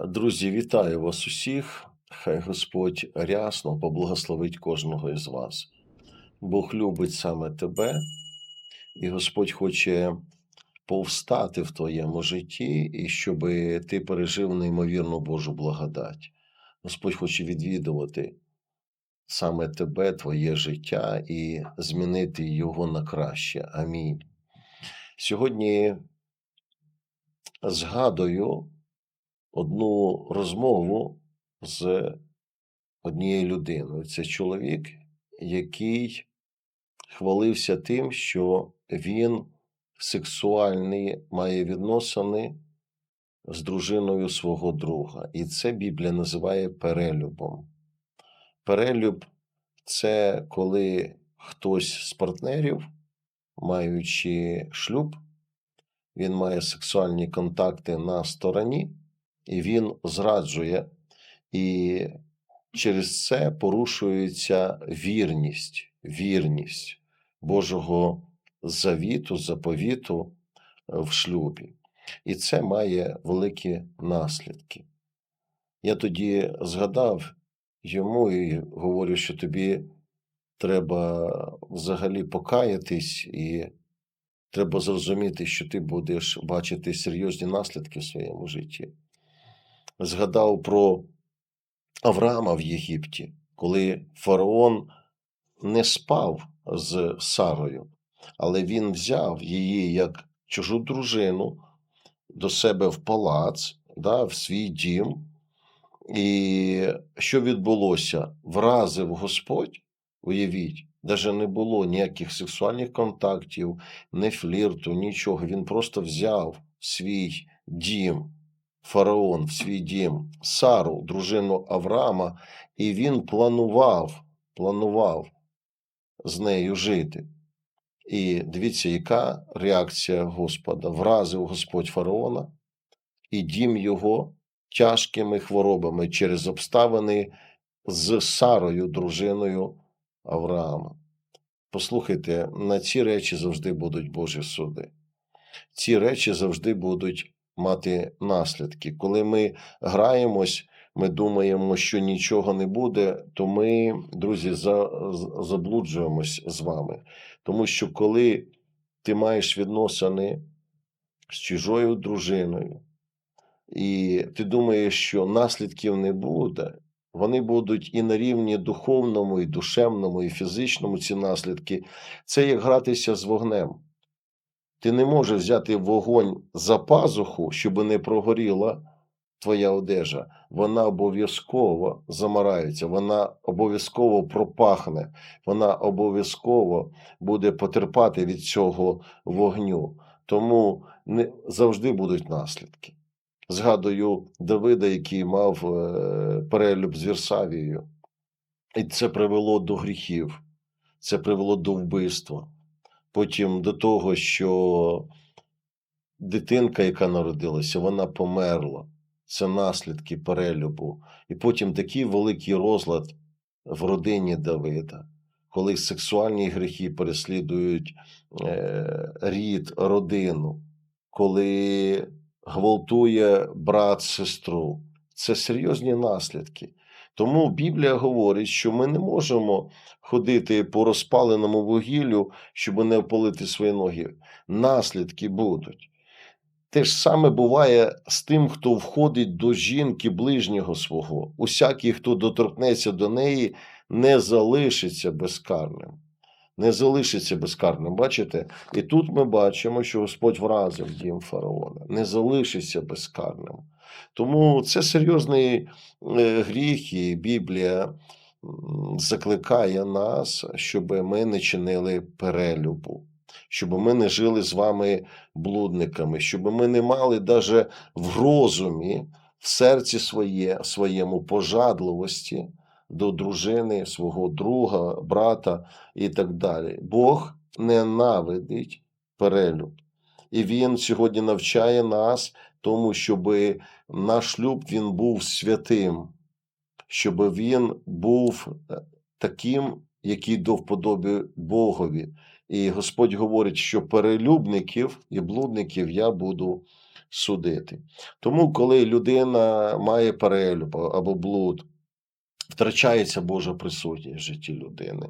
Друзі, вітаю вас усіх. Хай Господь рясно поблагословить кожного із вас. Бог любить саме тебе, і Господь хоче повстати в твоєму житті, і щоб ти пережив неймовірну Божу благодать. Господь хоче відвідувати саме тебе, твоє життя і змінити його на краще. Амінь. Сьогодні згадую одну розмову з однією людиною. Це чоловік, який хвалився тим, що він сексуальні має відносини з дружиною свого друга. І це Біблія називає перелюбом. Перелюб це коли хтось з партнерів, маючи шлюб, він має сексуальні контакти на стороні, і він зраджує, і через це порушується вірність, вірність Божого завіту, заповіту в шлюбі. І це має великі наслідки. Я тоді згадав йому і говорю, що тобі треба взагалі покаятись і треба зрозуміти, що ти будеш бачити серйозні наслідки в своєму житті. Згадав про Авраама в Єгипті, коли фараон не спав з Сарою, але він взяв її як чужу дружину до себе в палац, да, в свій дім. І що відбулося? Вразив Господь, уявіть, навіть не було ніяких сексуальних контактів, не флірту, нічого. Він просто взяв свій дім, фараон, в свій дім, Сару, дружину Авраама, і він планував, планував з нею жити. І дивіться, яка реакція Господа. Вразив Господь фараона, і дім його тяжкими хворобами через обставини з Сарою, дружиною Авраама. Послухайте, на ці речі завжди будуть Божі суди. Ці речі завжди будуть мати наслідки. Коли ми граємось, ми думаємо, що нічого не буде, то ми, друзі, за, заблуджуємось з вами. Тому що коли ти маєш відносини з чужою дружиною, і ти думаєш, що наслідків не буде, вони будуть і на рівні духовному, і душевному, і фізичному ці наслідки. Це як гратися з вогнем. Ти не можеш взяти вогонь за пазуху, щоб не прогоріла твоя одежа. Вона обов'язково замарається, вона обов'язково пропахне, вона обов'язково буде потерпати від цього вогню. Тому не завжди будуть наслідки. Згадую Давида, який мав е, перелюб з Вірсавією, і це привело до гріхів, це привело до вбивства. Потім до того, що дитинка, яка народилася, вона померла. Це наслідки перелюбу. І потім такий великий розлад в родині Давида, коли сексуальні гріхи переслідують е, рід, родину, коли гвалтує брат сестру. Це серйозні наслідки. Тому Біблія говорить, що ми не можемо ходити по розпаленому вугіллю, щоб не опалити свої ноги. Наслідки будуть. Те ж саме буває з тим, хто входить до жінки ближнього свого. Усякий, хто доторкнеться до неї, не залишиться безкарним. Не залишиться безкарним. Бачите? І тут ми бачимо, що Господь вразив дім фараона. Не залишиться безкарним. Тому це серйозний е, гріх, і Біблія закликає нас, щоб ми не чинили перелюбу, щоб ми не жили з вами блудниками, щоб ми не мали даже в розумі, в серці своє, своєму пожадливості до дружини, свого друга, брата і так далі. Бог ненавидить перелюб. І Він сьогодні навчає нас тому, щоб наш шлюб він був святим, щоб він був е, таким, який до вподоби Богові. І Господь говорить, що перелюбників і блудників я буду судити. Тому, коли людина має перелюб або блуд, втрачається Божа присутність в житті людини.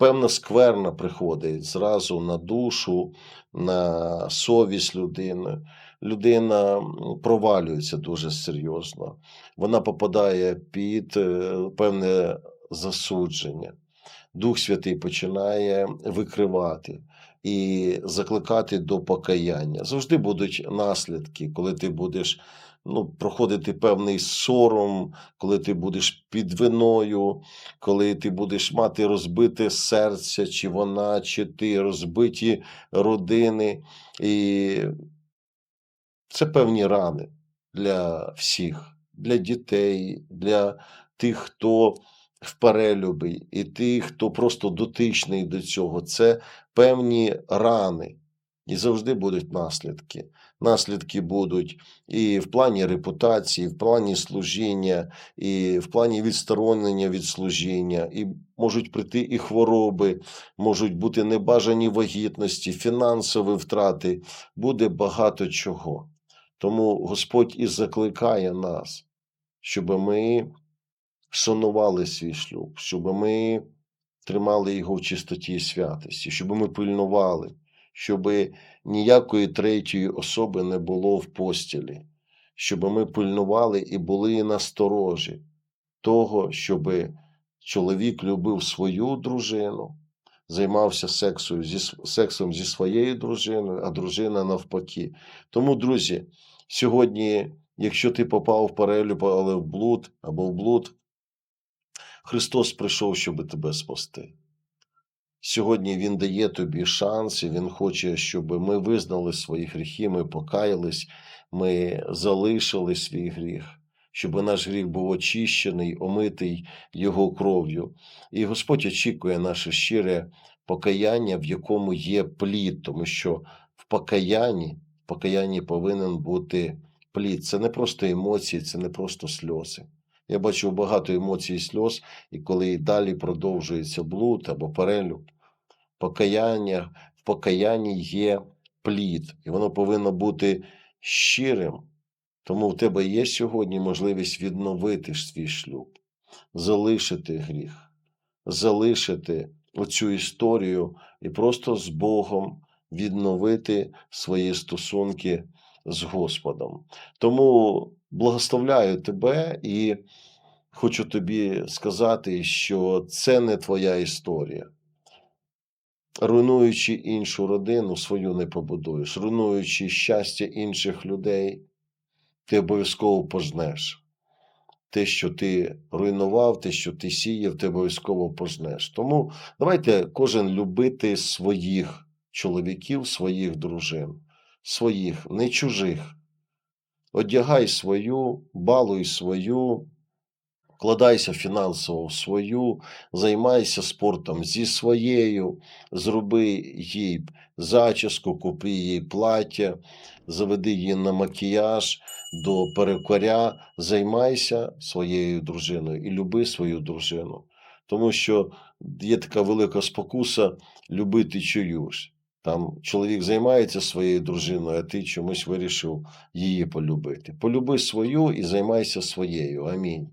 Певна скверна приходить зразу на душу, на совість людини. Людина провалюється дуже серйозно. Вона попадає під е, певне засудження. Дух Святий починає викривати і закликати до покаяння. Завжди будуть наслідки, коли ти будеш ну, проходити певний сором, коли ти будеш під виною, коли ти будеш мати розбите серце, чи вона, чи ти, розбиті родини. І це певні рани для всіх, для дітей, для тих, хто в перелюбі, і тих, хто просто дотичний до цього. Це певні рани. І завжди будуть наслідки. Наслідки будуть і в плані репутації, в плані служіння, і в плані відсторонення від служіння, і можуть прийти і хвороби, можуть бути небажані вагітності, фінансові втрати, буде багато чого. Тому Господь і закликає нас, щоб ми шанували свій шлюб, щоб ми тримали його в чистоті і святості, щоб ми пильнували, щоб ніякої третьої особи не було в постілі, щоб ми пильнували і були насторожі того, щоб чоловік любив свою дружину, займався сексом зі, сексом зі своєю дружиною, а дружина навпаки. Тому, друзі, сьогодні, якщо ти попав в перелюб, але в блуд або в блуд, Христос прийшов, щоб тебе спасти. Сьогодні Він дає тобі шанс, і Він хоче, щоб ми визнали свої гріхи, ми покаялись, ми залишили свій гріх, щоб наш гріх був очищений, омитий Його кров'ю. І Господь очікує наше щире покаяння, в якому є плід, тому що в покаянні, в покаянні повинен бути плід. Це не просто емоції, це не просто сльози. Я бачу багато емоцій і сльоз, і коли і далі продовжується блуд або перелюб, покаяння, в покаянні є плід, і воно повинно бути щирим. Тому в тебе є сьогодні можливість відновити свій шлюб, залишити гріх, залишити оцю історію і просто з Богом відновити свої стосунки з Господом. Тому благословляю тебе і хочу тобі сказати, що це не твоя історія. Руйнуючи іншу родину, свою не побудуєш, руйнуючи щастя інших людей, ти обов'язково пожнеш. Те, що ти руйнував, те, що ти сіяв, ти обов'язково пожнеш. Тому давайте кожен любити своїх чоловіків, своїх дружин, своїх, не чужих. Одягай свою, балуй свою, вкладайся фінансово в свою, займайся спортом зі своєю, зроби їй зачіску, купи їй плаття, заведи її на макіяж до перекоря, займайся своєю дружиною і люби свою дружину. Тому що є така велика спокуса любити чиюсь. Там чоловік займається своєю дружиною, а ти чомусь вирішив її полюбити. Полюби свою і займайся своєю. Амінь.